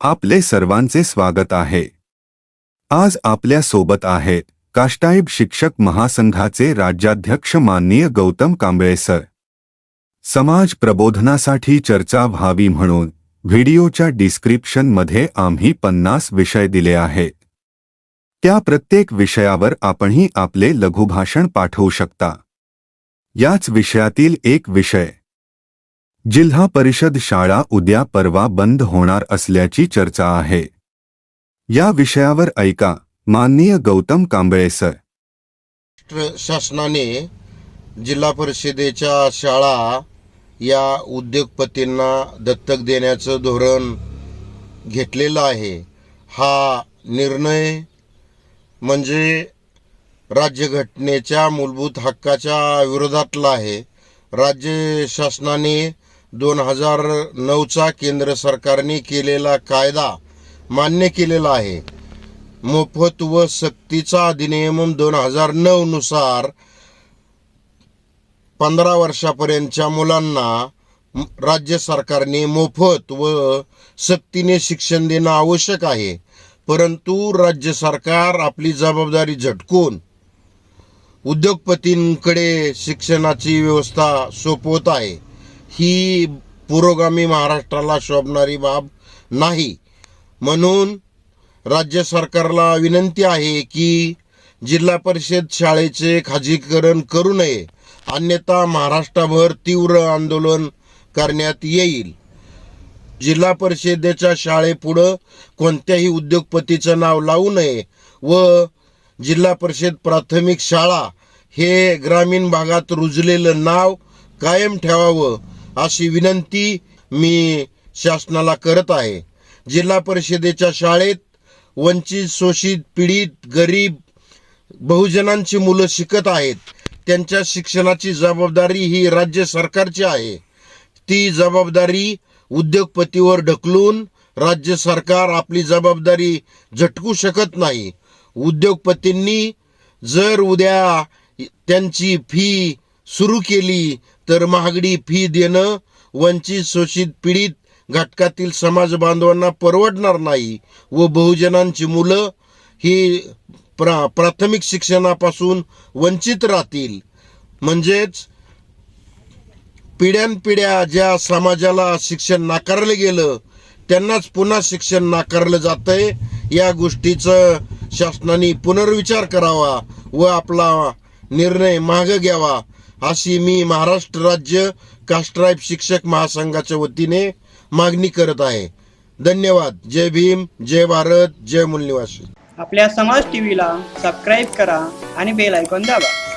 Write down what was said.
आपले सर्वांचे स्वागत आहे. आज आपल्यासोबत आहेत काष्टाईब शिक्षक महासंघाचे राज्याध्यक्ष माननीय गौतम कांबळे सर. समाज प्रबोधनासाठी चर्चा व्हावी म्हणून व्हिडिओच्या डिस्क्रिप्शनमध्ये आम्ही पन्नास विषय दिले आहेत. त्या प्रत्येक विषयावर आपणही आपले लघुभाषण पाठवू शकता. याच विषयातील एक विषय. जिल्हा परिषद शाळा उद्या परवा बंद होणार असल्याची चर्चा आहे. या विषयावर ऐका माननीय गौतम कांबळे सर शासनाने जिल्हा परिषदेच्या शाळा या उद्योगपतींना दत्तक देण्याचं धोरण घेतलेलं आहे. हा निर्णय म्हणजे राज्यघटनेच्या मूलभूत हक्काच्या विरोधातला आहे. राज्य शासनाने दोन हजार नऊचा केंद्र सरकारने केलेला कायदा मान्य केलेला आहे. मोफत व सक्तीचा अधिनियम दोन हजार नऊनुसार पंधरा वर्षापर्यंतच्या मुलांना राज्य सरकारने मोफत व सक्तीने शिक्षण देणं आवश्यक आहे. परंतु राज्य सरकार आपली जबाबदारी झटकून उद्योगपतींकडे शिक्षणाची व्यवस्था सोपवत आहे. ही पुरोगामी महाराष्ट्राला शोभणारी बाब नाही. म्हणून राज्य सरकारला विनंती आहे की जिल्हा परिषद शाळेचे खाजगीकरण करू नये. अन्यथा महाराष्ट्रभर तीव्र आंदोलन करण्यात येईल. जिल्हा परिषदेच्या शाळेपुढं कोणत्याही उद्योगपतीचं नाव लावू नये व जिल्हा परिषद प्राथमिक शाळा हे ग्रामीण भागात रुजलेलं नाव कायम ठेवावं अशी विनंती मी शासनाला करत आहे. जिल्हा परिषदेच्या शाळेत वंचित शोषित पीडित गरीब बहुजनांची मुलं शिकत आहेत. त्यांच्या शिक्षणाची जबाबदारी ही राज्य सरकारची आहे. ती जबाबदारी उद्योगपतीवर ढकलून राज्य सरकार आपली जबाबदारी झटकू शकत नाही. उद्योगपतींनी जर उद्या त्यांची फी सुरू केली तर महागडी फी देणं वंचित शोषित पीडित घटकातील समाज बांधवांना परवडणार नाही व बहुजनांची मुलं ही प्रा प्राथमिक शिक्षणापासून वंचित राहतील. म्हणजेच पिढ्यानपिढ्या ज्या समाजाला शिक्षण नाकारलं गेलं त्यांनाच पुन्हा शिक्षण नाकारलं जातंय. या गोष्टीचं शासनाने पुनर्विचार करावा व आपला निर्णय मागं घ्यावा अशी मी महाराष्ट्र राज्य कास्ट्राईब शिक्षक महासंघाच्या वतीने मागणी करत आहे. धन्यवाद. जय भीम जय भारत जय मूलनिवासी. आपल्या समाज टीव्हीला सबस्क्राईब करा आणि बेल ऐकून दाबा.